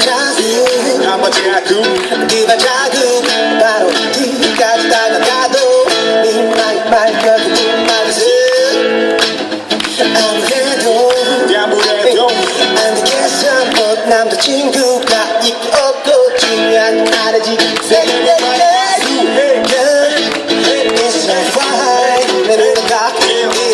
작은 한번 작은 그만 작은 바로 뒤까지 다가가도 네말 말고 네말은 아무래도 아무래도 안 되겠어. 뭐 남자친구가 있고 없고 중요한 말이지 세계 It's so fine 내 눈에 닿게